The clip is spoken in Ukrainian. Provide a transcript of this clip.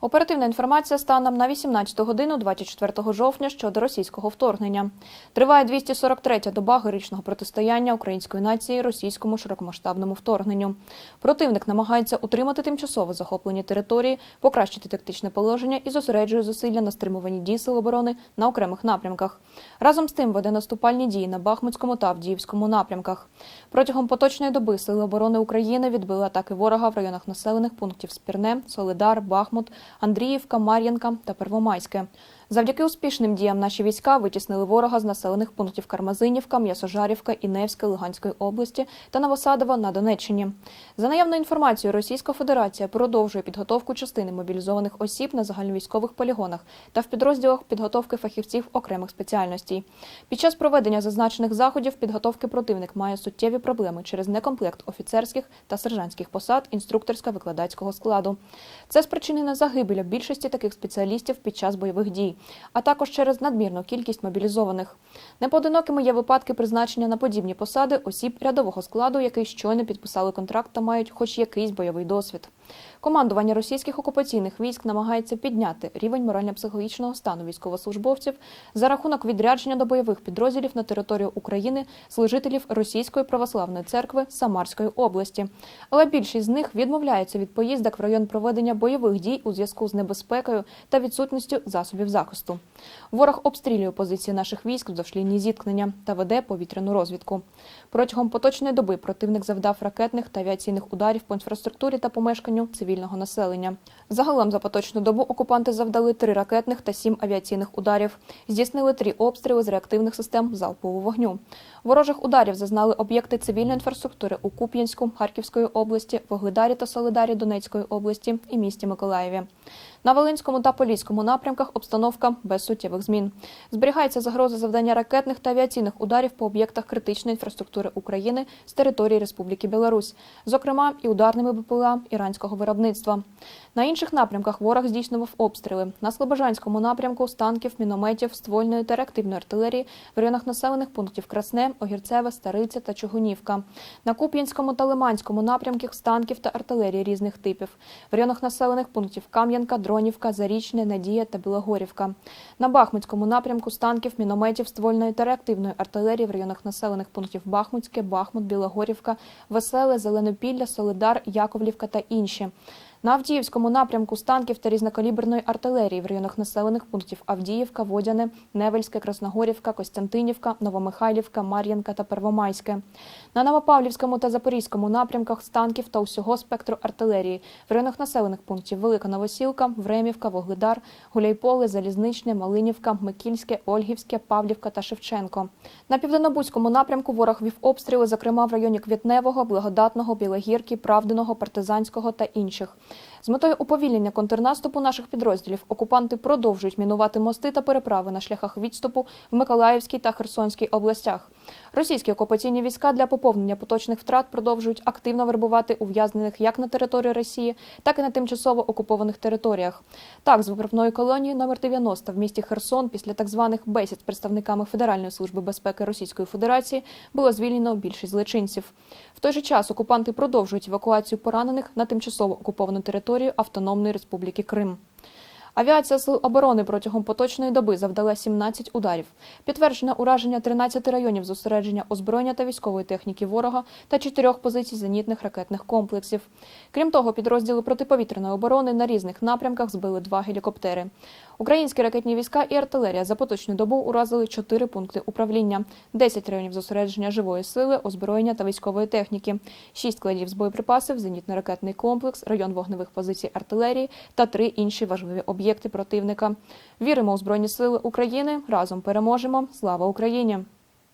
Оперативна інформація станом на 18 годину 24 жовтня щодо російського вторгнення. Триває 243-я доба героїчного протистояння української нації російському широкомасштабному вторгненню. Противник намагається утримати тимчасово захоплені території, покращити тактичне положення і зосереджує зусилля на стримуванні дій сил оборони на окремих напрямках. Разом з тим веде наступальні дії на Бахмутському та Авдіївському напрямках. Протягом поточної доби Сили оборони України відбили атаки ворога в районах населених пунктів Спірне, Солидар, Бахмут, Андріївка, Мар'їнка та Первомайське. Завдяки успішним діям наші війська витіснили ворога з населених пунктів Кармазинівка, М'ясожарівка, Іневська, Луганської області та Новосадова на Донеччині. За наявною інформацією, Російська Федерація продовжує підготовку частини мобілізованих осіб на загальновійськових полігонах та в підрозділах підготовки фахівців окремих спеціальностей. Під час проведення зазначених заходів підготовки противник має суттєві проблеми через некомплект офіцерських та сержантських посад інструкторсько-викладацького складу. Це спричинено загибелю більшості таких спеціалістів під час бойових дій, а також через надмірну кількість мобілізованих. Непоодинокими є випадки призначення на подібні посади осіб рядового складу, які щойно підписали контракт та мають хоч якийсь бойовий досвід. Командування російських окупаційних військ намагається підняти рівень морально-психологічного стану військовослужбовців за рахунок відрядження до бойових підрозділів на територію України служителів Російської православної церкви Самарської області. Але більшість з них відмовляються від поїздок в район проведення бойових дій у зв'язку з небезпекою та відсутністю засобів захисту. Ворог обстрілює позиції наших військ вздовж лінії зіткнення та веде повітряну розвідку. Протягом поточної доби противник завдав ракетних та авіаційних ударів по інфраструктурі та помешканню цивільного населення. Загалом за поточну добу окупанти завдали три ракетних та сім авіаційних ударів. Здійснили три обстріли з реактивних систем залпового вогню. Ворожих ударів зазнали об'єкти цивільної інфраструктури у Куп'янську, Харківської області, Вогледарі та Солидарі Донецької області і місті Миколаєві. На Волинському та Поліському напрямках обстановка без суттєвих змін. Зберігається загроза завдання ракетних та авіаційних ударів по об'єктах критичної інфраструктури України з території Республіки Білорусь, зокрема і ударними БПЛА іранського виробництва. На інших напрямках ворог здійснював обстріли. На Слобожанському напрямку з танків, мінометів, ствольної та реактивної артилерії в районах населених пунктів Красне, Огірцеве, Стариця та Чугунівка. На Куп'янському та Лиманському напрямках з танків та артилерії різних типів. В районах населених пунктів Кам'янка, Дронівка, Зарічне, Надія та Білогорівка. На Бахмутському напрямку з танків, мінометів, ствольної та реактивної артилерії в районах населених пунктів Бахмутське, Бахмут, Білогорівка, Веселе, Зеленопілля, Солидар, Яковлівка та інші. На Авдіївському напрямку з танків та різнокаліберної артилерії в районах населених пунктів Авдіївка, Водяне, Невельське, Красногорівка, Костянтинівка, Новомихайлівка, Мар'їнка та Первомайське. На Новопавлівському та Запорізькому напрямках з танків та усього спектру артилерії в районах населених пунктів Велика Новосілка, Времівка, Вогледар, Гуляйполе, Залізничне, Малинівка, Микільське, Ольгівське, Павлівка та Шевченко. На південнобузькому напрямку ворог вів обстріли, зокрема в районі Квітневого, Благодатного, Білогірки, Правдиного, Партизанського та інших. З метою уповільнення контрнаступу наших підрозділів окупанти продовжують мінувати мости та переправи на шляхах відступу в Миколаївській та Херсонській областях. Російські окупаційні війська для поповнення поточних втрат продовжують активно вербувати ув'язнених як на території Росії, так і на тимчасово окупованих територіях. Так, з виправної колонії номер 90 в місті Херсон після так званих бесід з представниками Федеральної служби безпеки Російської Федерації було звільнено більшість злочинців. В той же час окупанти продовжують евакуацію поранених на тимчасово окуповану територію Автономної Республіки Крим. Авіація Сил оборони протягом поточної доби завдала 17 ударів. Підтверджено ураження 13 районів зосередження озброєння та військової техніки ворога та чотирьох позицій зенітних ракетних комплексів. Крім того, підрозділи протиповітряної оборони на різних напрямках збили два гелікоптери. Українські ракетні війська і артилерія за поточну добу уразили 4 пункти управління, 10 районів зосередження живої сили, озброєння та військової техніки, 6 складів з боєприпасів, зенітно-ракетний комплекс, район вогневих позицій артилерії та три інші важливі об'єкти противника. Віримо у Збройні Сили України. Разом переможемо. Слава Україні!